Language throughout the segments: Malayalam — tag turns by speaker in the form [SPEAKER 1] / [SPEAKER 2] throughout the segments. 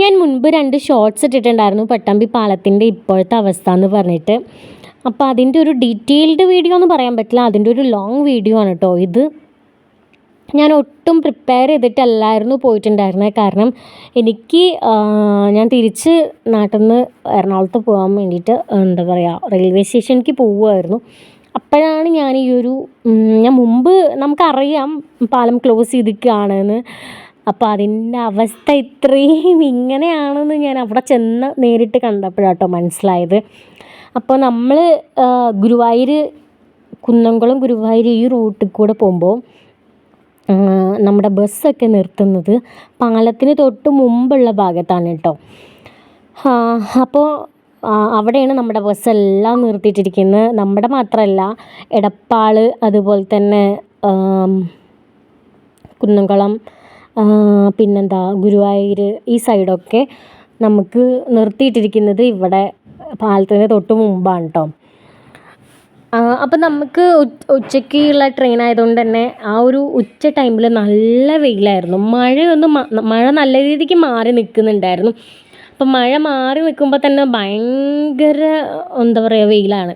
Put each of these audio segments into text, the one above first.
[SPEAKER 1] ഞാൻ മുൻപ് രണ്ട് ഷോർട്സ് ഇട്ടിട്ടുണ്ടായിരുന്നു. പട്ടാമ്പി പാലത്തിന്റെ ഇപ്പോഴത്തെ അവസ്ഥ എന്ന് പറഞ്ഞിട്ട്. അപ്പോൾ അതിന്റെ ഒരു ഡീറ്റെയിൽഡ് വീഡിയോ എന്ന് പറയാൻ പറ്റില്ല. അതിന്റെ ഒരു ലോങ് വീഡിയോ ആണ് കേട്ടോ ഇത്. ഞാൻ ഒട്ടും പ്രിപ്പയർ ചെയ്തിട്ടല്ലായിരുന്നു പോയിട്ടുണ്ടായിരുന്നത് കാരണം എനിക്ക് ഞാൻ തിരിച്ച് നാട്ടിൽ നിന്ന് എറണാകുളത്ത് പോകാൻ വേണ്ടിയിട്ട് എന്താ പറയുക റെയിൽവേ സ്റ്റേഷനിലേക്ക് പോവുമായിരുന്നു അപ്പോഴാണ് ഞാൻ ഈ ഒരു ഞാൻ മുമ്പ് നമുക്കറിയാം പാലം ക്ലോസ് ചെയ്തിരിക്കുകയാണെന്ന്. അപ്പോൾ അതിന്റെ അവസ്ഥ ഇത്രയും ഇങ്ങനെയാണെന്ന് ഞാൻ അവിടെ ചെന്ന് നേരിട്ട് കണ്ടപ്പോഴാട്ടോ മനസ്സിലായത്. അപ്പോൾ നമ്മൾ ഗുരുവായൂർ കുന്നംകുളം ഗുരുവായൂർ ഈ റൂട്ടിൽ കൂടെ പോകുമ്പോൾ നമ്മുടെ ബസ്സൊക്കെ നിർത്തുന്നത് പാലത്തിന് തൊട്ട് മുമ്പുള്ള ഭാഗത്താണ് കേട്ടോ അപ്പോൾ അവിടെയാണ് നമ്മുടെ ബസ്സെല്ലാം നിർത്തിയിട്ടിരിക്കുന്നത്. നമ്മുടെ മാത്രമല്ല എടപ്പാൾ അതുപോലെ തന്നെ കുന്നംകുളം പിന്നെന്താ ഗുരുവായൂർ ഈ സൈഡൊക്കെ നമുക്ക് നിർത്തിയിട്ടിരിക്കുന്നത് ഇവിടെ പാലത്തിന് തൊട്ട് മുമ്പാണ് കേട്ടോ അപ്പം നമുക്ക് ഉച്ചയ്ക്കുള്ള ട്രെയിൻ ആയതുകൊണ്ട് തന്നെ ആ ഒരു ഉച്ച ടൈമിൽ നല്ല വെയിലായിരുന്നു. മഴയൊന്നും മഴ നല്ല രീതിക്ക് മാറി നിൽക്കുന്നുണ്ടായിരുന്നു അപ്പം മഴ മാറി നിൽക്കുമ്പോൾ തന്നെ ഭയങ്കര എന്താ പറയുക വെയിലാണ്.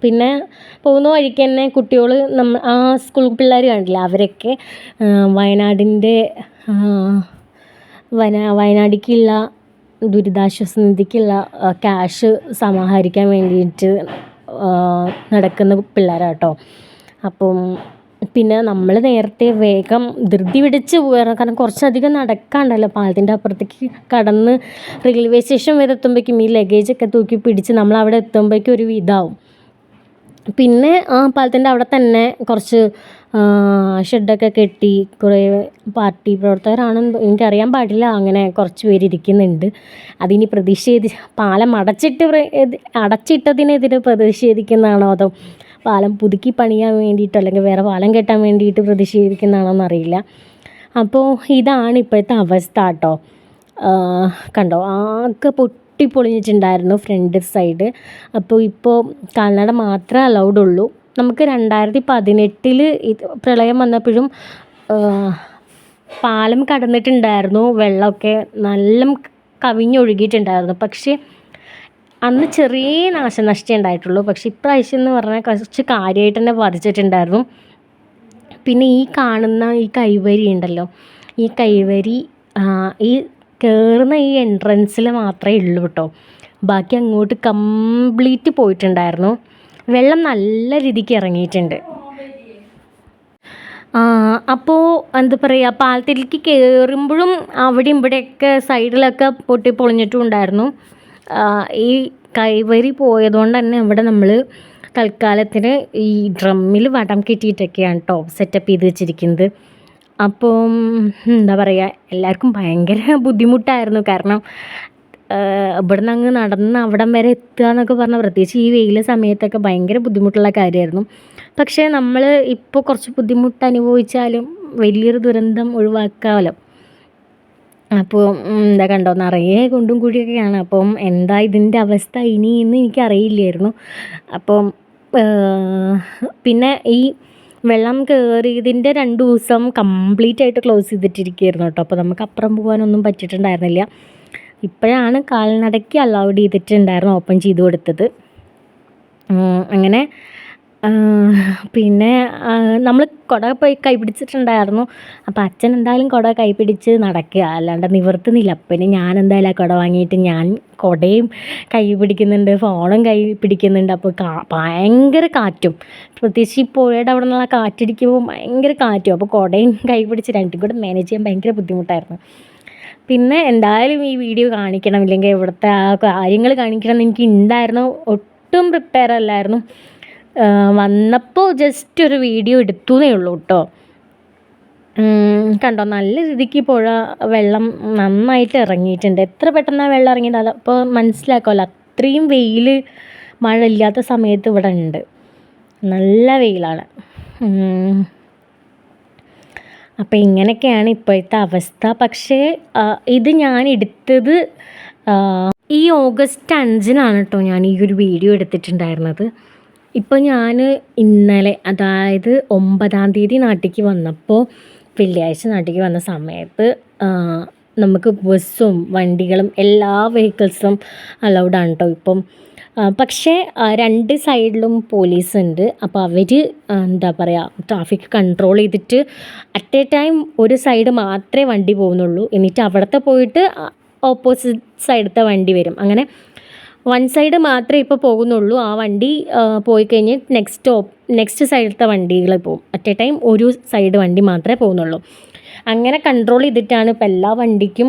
[SPEAKER 1] പിന്നെ പോകുന്ന വഴിക്ക് തന്നെ കുട്ടികൾ നമ്മൾ ആ സ്കൂൾ പിള്ളേർ കണ്ടില്ല? അവരൊക്കെ വയനാടിന്റെ വയനാടിക്കുള്ള ദുരിതാശ്വാസ നിധിക്കുള്ള ക്യാഷ് സമാഹരിക്കാൻ വേണ്ടിയിട്ട് നടക്കുന്ന പിള്ളേരാണ് കേട്ടോ അപ്പം പിന്നെ നമ്മൾ നേരത്തെ വേഗം ധൃതി പിടിച്ച് പോകാറ് കാരണം കുറച്ചധികം നടക്കാണ്ടല്ലോ പാലത്തിന്റെ അപ്പുറത്തേക്ക് കടന്ന് റെയിൽവേ സ്റ്റേഷൻ വരെ എത്തുമ്പോഴേക്കും ഈ ലഗേജൊക്കെ തൂക്കി പിടിച്ച് നമ്മൾ അവിടെ എത്തുമ്പോഴേക്കും ഒരു ഇതാവും. പിന്നെ ആ പാലത്തിന്റെ അവിടെ തന്നെ കുറച്ച് ഷെഡൊക്കെ കെട്ടി കുറേ പാർട്ടി പ്രവർത്തകരാണെന്ന് എനിക്കറിയാൻ പാടില്ല അങ്ങനെ കുറച്ച് പേര് ഇരിക്കുന്നുണ്ട്. അതിനി പ്രതിഷേധി പാലം അടച്ചിട്ട് അടച്ചിട്ടതിനെതിരെ പ്രതിഷേധിക്കുന്നതാണോ അതോ പാലം പുതുക്കി പണിയാൻ വേണ്ടിയിട്ടോ അല്ലെങ്കിൽ വേറെ പാലം കെട്ടാൻ വേണ്ടിയിട്ട് പ്രതിഷേധിക്കുന്നതാണോ എന്നറിയില്ല അപ്പോൾ ഇതാണ് ഇപ്പോഴത്തെ അവസ്ഥ കേട്ടോ. കണ്ടോ? ആകെ പൊട്ടിപ്പൊളിഞ്ഞിട്ടുണ്ടായിരുന്നു ഫ്രണ്ട് സൈഡ് അപ്പോൾ ഇപ്പോൾ കാൽനട മാത്രമേ അലൗഡ് ഉള്ളൂ. നമുക്ക് രണ്ടായിരത്തി പതിനെട്ടിൽ പ്രളയം വന്നപ്പോഴും പാലം കടന്നിട്ടുണ്ടായിരുന്നു വെള്ളമൊക്കെ നല്ല കവിഞ്ഞൊഴുകിയിട്ടുണ്ടായിരുന്നു. പക്ഷേ അന്ന് ചെറിയ നാശനഷ്ടമേ ഉണ്ടായിട്ടുള്ളൂ പക്ഷേ ഇപ്രാവശ്യം എന്ന് പറഞ്ഞാൽ കുറച്ച് കാര്യമായിട്ട് തന്നെ ബാധിച്ചിട്ടുണ്ടായിരുന്നു. പിന്നെ ഈ കാണുന്ന ഈ കൈവരി ഉണ്ടല്ലോ ഈ കൈവരി ഈ കയറുന്ന ഈ എൻട്രൻസിൽ മാത്രമേ ഉള്ളൂ കേട്ടോ. ബാക്കി അങ്ങോട്ട് കംപ്ലീറ്റ് പോയിട്ടുണ്ടായിരുന്നു. വെള്ളം നല്ല രീതിക്ക് ഇറങ്ങിയിട്ടുണ്ട്. അപ്പോൾ എന്താ പറയുക പാലത്തിലേക്ക് കയറുമ്പോഴും അവിടെ ഇവിടെയൊക്കെ സൈഡിലൊക്കെ പൊട്ടി പൊളിഞ്ഞിട്ടും ഉണ്ടായിരുന്നു. ഈ കൈവരി പോയതുകൊണ്ട് തന്നെ ഇവിടെ നമ്മൾ തൽക്കാലത്തിന് ഈ ഡ്രമ്മിൽ വടം കെട്ടിയിട്ടൊക്കെയാണ് കേട്ടോ സെറ്റപ്പ് ചെയ്ത് വെച്ചിരിക്കുന്നത്. അപ്പോൾ എന്താ പറയുക എല്ലാവർക്കും ഭയങ്കര ബുദ്ധിമുട്ടായിരുന്നു. കാരണം ഇവിടെ നിന്ന് അങ്ങ് നടന്ന് അവിടം വരെ എത്തുക എന്നൊക്കെ പറഞ്ഞാൽ പ്രത്യേകിച്ച് ഈ വെയിൽ സമയത്തൊക്കെ ഭയങ്കര ബുദ്ധിമുട്ടുള്ള കാര്യമായിരുന്നു. പക്ഷേ നമ്മൾ ഇപ്പോൾ കുറച്ച് ബുദ്ധിമുട്ട് അനുഭവിച്ചാലും വലിയൊരു ദുരന്തം ഒഴിവാക്കാമല്ലോ അപ്പോൾ എന്താ കണ്ടോ നിറയെ കുണ്ടും കുഴിയൊക്കെയാണ്. അപ്പം എന്താ ഇതിന്റെ അവസ്ഥ ഇനി എന്ന് എനിക്കറിയില്ലായിരുന്നു. അപ്പം പിന്നെ ഈ വെള്ളം കയറിയതിന്റെ രണ്ട് ദിവസം കംപ്ലീറ്റ് ആയിട്ട് ക്ലോസ് ചെയ്തിട്ടിരിക്കുകയായിരുന്നു കേട്ടോ. അപ്പോൾ നമുക്ക് അപ്പുറം പോകാനൊന്നും പറ്റിയിട്ടുണ്ടായിരുന്നില്ല. ഇപ്പോഴാണ് കാൽനടയ്ക്ക് അലൗഡ് ചെയ്തിട്ടുണ്ടായിരുന്നു ഓപ്പൺ ചെയ്ത് കൊടുത്തത്. അങ്ങനെ പിന്നെ നമ്മൾ കുട പോയി കൈ പിടിച്ചിട്ടുണ്ടായിരുന്നു അപ്പോൾ അച്ഛൻ എന്തായാലും കുട കൈ പിടിച്ച് നടക്കുക. അല്ലാണ്ട് നിവർത്തുന്നില്ല. പിന്നെ ഞാൻ എന്തായാലും ആ കുട വാങ്ങിയിട്ട് ഞാൻ കുടയും കൈ പിടിക്കുന്നുണ്ട് ഫോണും കൈ പിടിക്കുന്നുണ്ട് അപ്പോൾ ഭയങ്കര കാറ്റും. പ്രത്യേകിച്ച് ഈ പുഴയുടെ അവിടെ നിന്നുള്ള കാറ്റടിക്കുമ്പോൾ ഭയങ്കര കാറ്റും. അപ്പോൾ കുടയും കൈ പിടിച്ച് രണ്ടും കൂടെ മാനേജ് ചെയ്യാൻ ഭയങ്കര ബുദ്ധിമുട്ടായിരുന്നു. പിന്നെ എന്തായാലും ഈ വീഡിയോ കാണിക്കണം. ഇല്ലെങ്കിൽ ഇവിടുത്തെ ആ കാര്യങ്ങൾ കാണിക്കണം എന്ന് എനിക്ക് ഉണ്ടായിരുന്നു. ഒട്ടും പ്രിപ്പയർ അല്ലായിരുന്നു. വന്നപ്പോൾ ജസ്റ്റ് ഒരു വീഡിയോ എടുത്തു എന്നേ ഉള്ളൂ കേട്ടോ കണ്ടോ? നല്ല രീതിക്ക് പുഴ വെള്ളം നന്നായിട്ട് ഇറങ്ങിയിട്ടുണ്ട്. എത്ര പെട്ടെന്നാണ് വെള്ളം ഇറങ്ങിയത്? അതപ്പോൾ മനസ്സിലാക്കാമല്ലോ അത്രയും വെയിൽ മഴ ഇല്ലാത്ത സമയത്ത് ഇവിടെ ഉണ്ട്. നല്ല വെയിലാണ്. അപ്പോൾ ഇങ്ങനെയൊക്കെയാണ് ഇപ്പോഴത്തെ അവസ്ഥ. പക്ഷേ ഇത് ഞാൻ എടുത്തത് ഈ ഓഗസ്റ്റ് അഞ്ചിനാണ് കേട്ടോ ഞാൻ ഈ ഒരു വീഡിയോ എടുത്തിട്ടുണ്ടായിരുന്നത്. ഇപ്പോൾ ഞാൻ ഇന്നലെ അതായത് ഒമ്പതാം തീയതി നാട്ടിലേക്ക് വന്നപ്പോൾ വെള്ളിയാഴ്ച നാട്ടിലേക്ക് വന്ന സമയത്ത് നമുക്ക് ബസ്സും വണ്ടികളും എല്ലാ വെഹിക്കിൾസും അലൗഡാണ് കേട്ടോ ഇപ്പം. പക്ഷേ രണ്ട് സൈഡിലും പോലീസ് ഉണ്ട്. അപ്പോൾ അവർ എന്താ പറയുക ട്രാഫിക് കൺട്രോൾ ചെയ്തിട്ട് അറ്റ് എ ടൈം ഒരു സൈഡ് മാത്രമേ വണ്ടി പോകുന്നുള്ളൂ. എന്നിട്ട് അവിടുത്തെ പോയിട്ട് ഓപ്പോസിറ്റ് സൈഡത്തെ വണ്ടി വരും. അങ്ങനെ വൺ സൈഡ് മാത്രമേ ഇപ്പോൾ പോകുന്നുള്ളൂ. ആ വണ്ടി പോയി കഴിഞ്ഞ് നെക്സ്റ്റ് നെക്സ്റ്റ് സൈഡിലത്തെ വണ്ടികൾ പോകും. അറ്റ് എ ടൈം ഒരു സൈഡ് വണ്ടി മാത്രമേ പോകുന്നുള്ളൂ. അങ്ങനെ കൺട്രോൾ ചെയ്തിട്ടാണ് ഇപ്പോൾ എല്ലാ വണ്ടിക്കും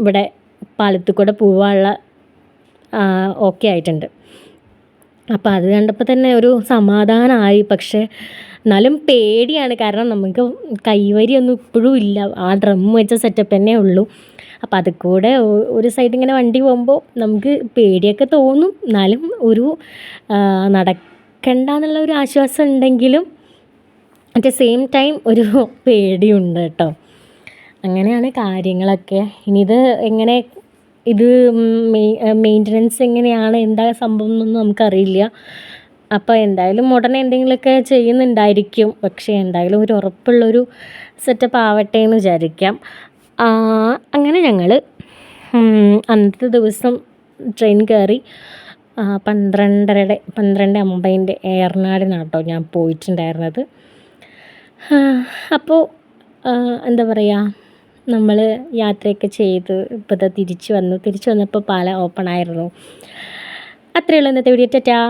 [SPEAKER 1] ഇവിടെ പാലത്തിൽ കൂടെ പോവാനുള്ള ഓക്കെ ആയിട്ടുണ്ട്. അപ്പോൾ അത് കണ്ടപ്പോൾ തന്നെ ഒരു സമാധാനമായി പക്ഷേ എന്നാലും പേടിയാണ്. കാരണം നമുക്ക് കൈവരിയൊന്നും ഇപ്പോഴും ഇല്ല. ആ ഡ്രം വെച്ച സെറ്റപ്പ് തന്നെ ഉള്ളൂ. അപ്പോൾ അത് കൂടെ ഒരു സൈഡ് ഇങ്ങനെ വണ്ടി പോകുമ്പോൾ നമുക്ക് പേടിയൊക്കെ തോന്നും. എന്നാലും ഒരു നടക്കണ്ട എന്നുള്ള ഒരു ആശ്വാസം ഉണ്ടെങ്കിലും അറ്റ് സെയിം ടൈം ഒരു പേടിയുണ്ട് കേട്ടോ. അങ്ങനെയാണ് കാര്യങ്ങളൊക്കെ. ഇനി ഇത് എങ്ങനെ ഇത് മെയിന്റനൻസ് എങ്ങനെയാണ് എന്താ സംഭവം എന്നൊന്നും നമുക്കറിയില്ല. അപ്പോൾ എന്തായാലും ഉടനെ എന്തെങ്കിലുമൊക്കെ ചെയ്യുന്നുണ്ടായിരിക്കും. പക്ഷേ എന്തായാലും ഒരു ഉറപ്പുള്ളൊരു സെറ്റപ്പ് ആവട്ടെ എന്ന് വിചാരിക്കാം. അങ്ങനെ ഞങ്ങൾ അന്നത്തെ ദിവസം ട്രെയിൻ കയറി പന്ത്രണ്ടരയുടെ പന്ത്രണ്ട് അമ്പതിന്റെ ഏറനാടിനാണ് കേട്ടോ ഞാൻ പോയിട്ടുണ്ടായിരുന്നത്. അപ്പോൾ എന്താ പറയുക നമ്മൾ യാത്രയൊക്കെ ചെയ്ത് ഇപ്പോൾ തിരിച്ച് വന്നു. തിരിച്ചു വന്നപ്പോൾ പാല ഓപ്പൺ ആയിരുന്നു. അത്രയേ ഉള്ളൂ ഇന്നത്തെ വീഡിയോ ടാറ്റാ.